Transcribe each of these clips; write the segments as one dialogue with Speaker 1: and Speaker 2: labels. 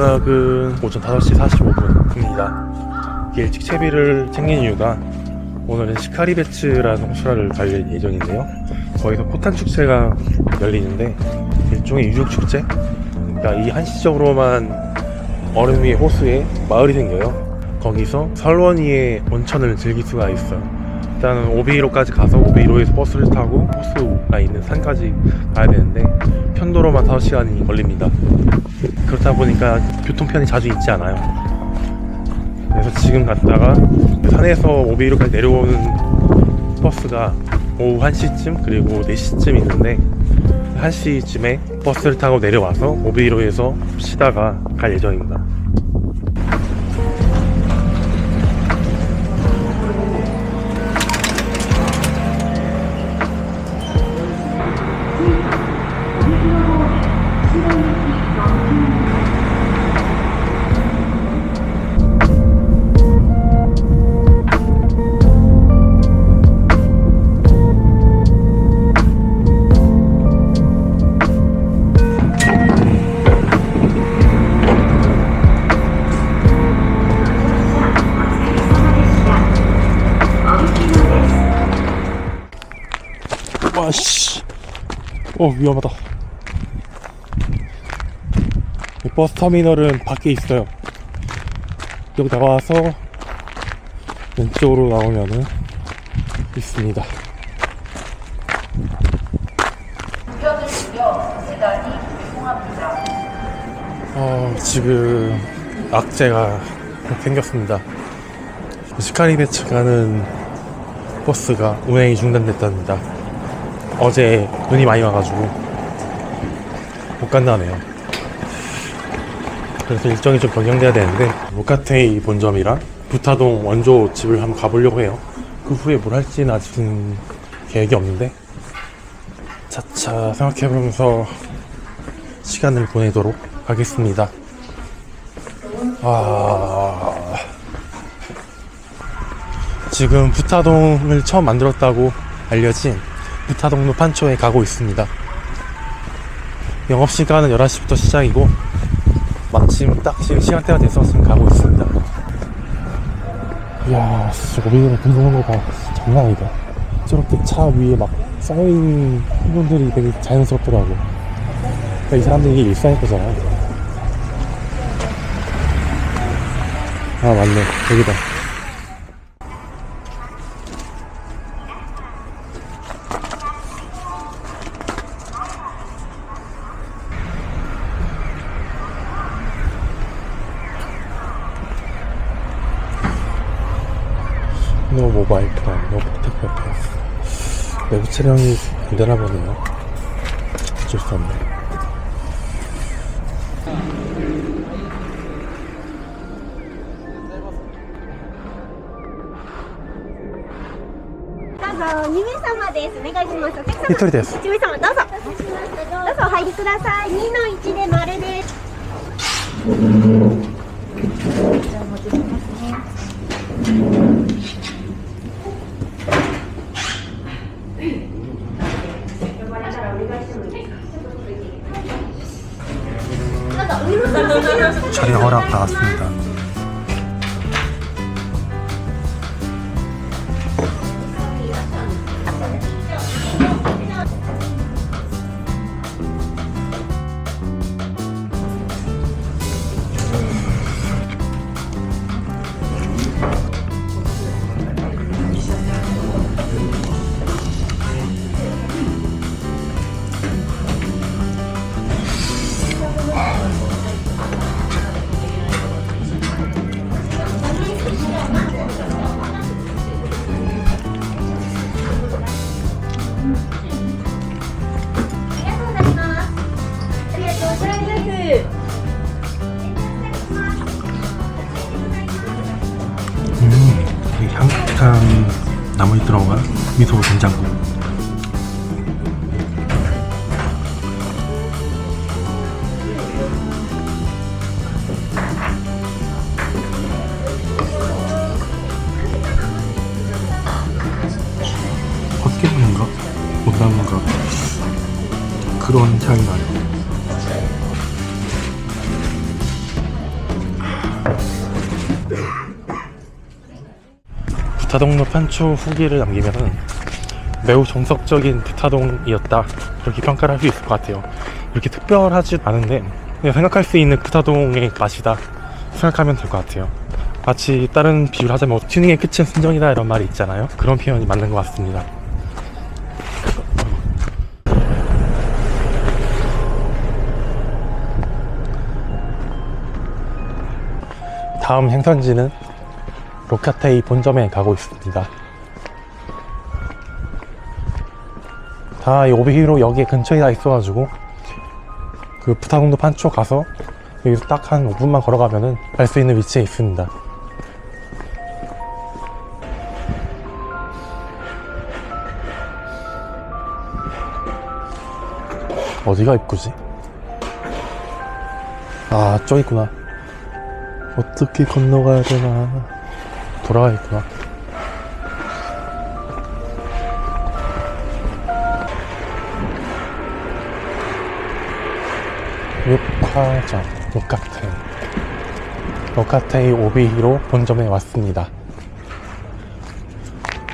Speaker 1: 현재 시각은 오전 5시 45분입니다. 일찍 채비를 챙긴 이유가 오늘은 시카리베츠라는 호수라를 갈 예정인데요. 거기서 포탄 축제가 열리는데 일종의 유적 축제? 그러니까 이 한시적으로만 얼음 위에 호수에 마을이 생겨요. 거기서 설원이의 온천을 즐길 수가 있어요. 일단은 오비로까지 가서 오비로에서 버스를 타고 호수가 있는 산까지 가야 되는데 편도로만 5시간이 걸립니다. 그렇다 보니까 교통편이 자주 있지 않아요. 그래서 지금 갔다가 산에서 오비로까지 내려오는 버스가 오후 1시쯤 그리고 4시쯤 있는데 1시쯤에 버스를 타고 내려와서 오비로에서 쉬다가 갈 예정입니다. 와씨. 어 위험하다. 이 버스 터미널은 밖에 있어요. 여기 나와서 왼쪽으로 나오면은 있습니다. 어, 지금 악재가 생겼습니다. 시카리베츠 가는 버스가 운행이 중단됐답니다 어제 눈이 많이 와가지고 못 간다네요. 그래서 일정이 좀 변경돼야 되는데 모카테이 본점이랑 부타동 원조 집을 한번 가보려고 해요. 그 후에 뭘 할지는 아직은 계획이 없는데 차차 생각해보면서 시간을 보내도록 하겠습니다. 아... 지금 부타동을 처음 만들었다고 알려진 부타동로 판초에 가고 있습니다. 영업시간은 11시부터 시작이고 마침 딱 지금 시간대가 돼서 지금 가고 있습니다. 이야 진짜 오비로 분석한 거 봐. 장난 아니다. 저렇게 차 위에 막 쌓여있는 분들이 되게 자연스럽더라고. 그러니까 이 사람들이 일상일 거잖아. 아 맞네 여기다. 노 모바일 폰, 노 택배 패스. 외부 촬영이 안 되나 보네요. 어쩔 수 없네.
Speaker 2: どうぞ2名様ですお願いしますお客様
Speaker 1: 一人です。
Speaker 2: 1名様どうぞどうぞお入りください2の1で丸です
Speaker 1: 촬영 허락 나왔습니다. 음, 되게 향긋한 나물이 들어간 미소 된장국. 헛개분인가? 못나무인가? 그런 향이 나요. 부타동로 판초 후기를 남기면은 매우 정석적인 부타동이었다. 그렇게 평가를 할 수 있을 것 같아요. 이렇게 특별하지 않은데 생각할 수 있는 부타동의 맛이다 생각하면 될 것 같아요. 마치 다른 비유를 하자면 튜닝의 끝은 순정이다 이런 말이 있잖아요. 그런 표현이 맞는 것 같습니다. 다음 행선지는 로카테이 본점에 가고 있습니다. 다 이 오비히로 여기 근처에 다 있어가지고 그 부타공도 판초 가서 여기서 딱 한 5분만 걸어가면은 갈 수 있는 위치에 있습니다. 어디가 입구지? 아, 저기 있구나. 어떻게 건너가야 되나 돌아가야겠구나. 육화점 로카테이 로카테이 오비히로 본점에 왔습니다.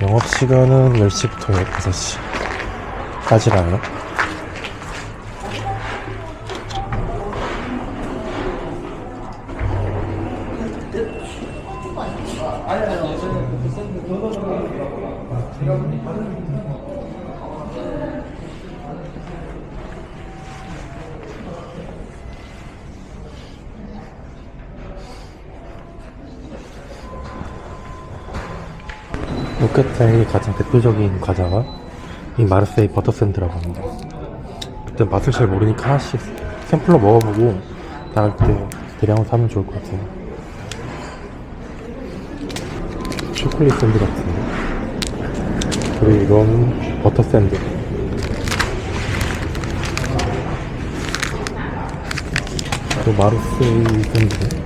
Speaker 1: 영업시간은 10시부터 6시까지라요 로켓타의 가장 대표적인 과자가 이 마르세이 버터샌드라고 합니다. 그때 맛을 잘 모르니까 하나씩 샘플로 먹어보고 나갈 때 대량으로 사면 좋을 것 같아요. 초콜릿 샌드 같은데. 그리고 이건 버터 샌드. 또 마르세이 샌드.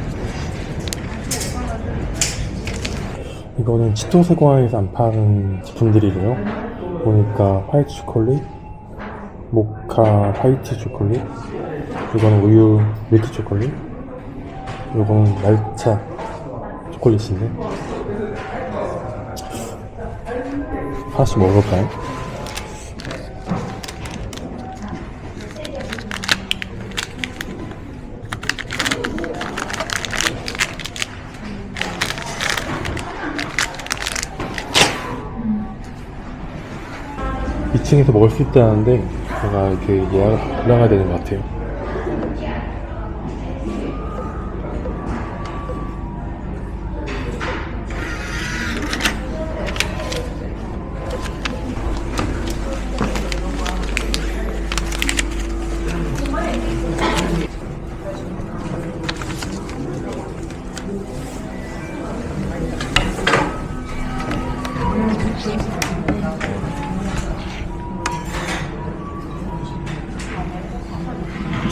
Speaker 1: 이거는 치토세관에서 안 파는 제품들이래요. 보니까 화이트 초콜릿, 모카 화이트 초콜릿, 이거는 우유 밀크 초콜릿, 이거는 날차 초콜릿인데 하나씩 먹어볼까요? 이층에서 먹을 수 있다는데 뭔가 이렇게 예약 올라가야 되는 것 같아요.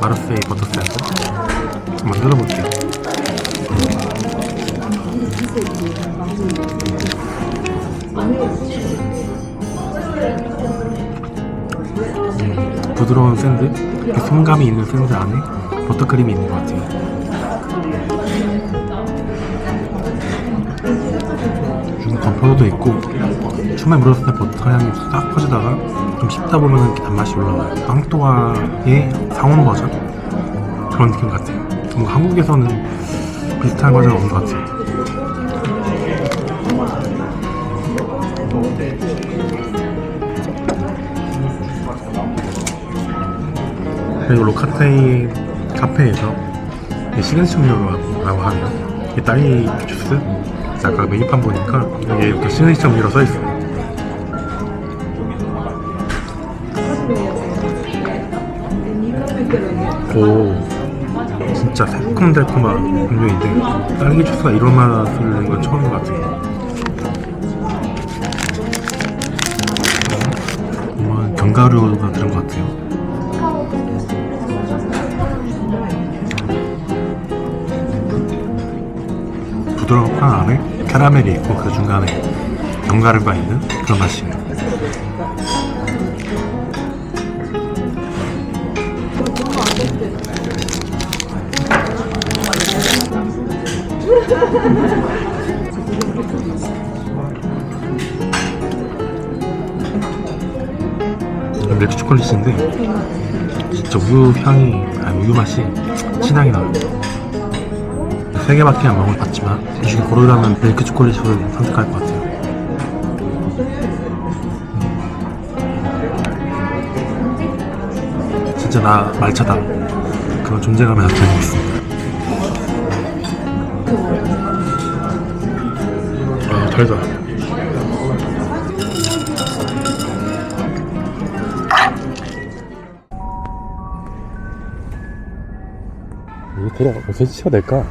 Speaker 1: 마르세이 버터 샌드 한번 뜯어볼게요. 부드러운 샌드? 손감이 있는 샌드 안에 버터크림이 있는 것 같아요. 중건포도도 있고 처음에 물었을 때 버터 향이 싹 퍼지다가 좀 씹다 보면 단맛이 올라와요. 빵또아의 상온 버전 그런 느낌 같아요. 뭔가 한국에서는 비슷한 버전 없는 것 같아요. 그리고 로카테이 카페에서 이 시그니처 음료라고. 이 딸기 주스 아까 메뉴판 보니까 여기 이렇게 시그니처 음료로 써있어요. 오 진짜 새콤달콤한 음료인데 딸기 주스가 이런 맛을 낸 건 처음인 것 같아요. 정말 견과류가 들은 것 같아요. 부드러운 빵 안에 캐러멜이 있고 그 중간에 견과류가 있는 그런 맛이에요. 밀크 초콜릿인데 진짜 우유 향이 아니 우유 맛이 진하게 나요. 세 개밖에 안 먹어봤지만 이 중에 고르라면 밀크 초콜릿을 선택할 것 같아요. 음. 진짜 나 말차다 그런 존재감을 나타내고 있습니다. 아 달다. 이게 대략 몇 cm가 될까?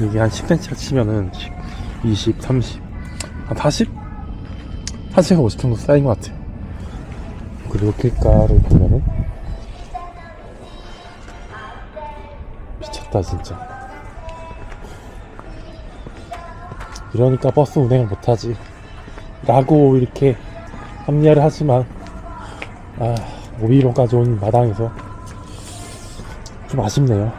Speaker 1: 이게 한 10cm 치면은 20, 30, 한 40? 40에서 50 정도 쌓인 것 같아요. 그리고 길가를 보면은 미쳤다 진짜. 이러니까 버스 운행을 못하지. 라고 이렇게 합리화를 하지만 아 오비론까지 온 마당에서 좀 아쉽네요.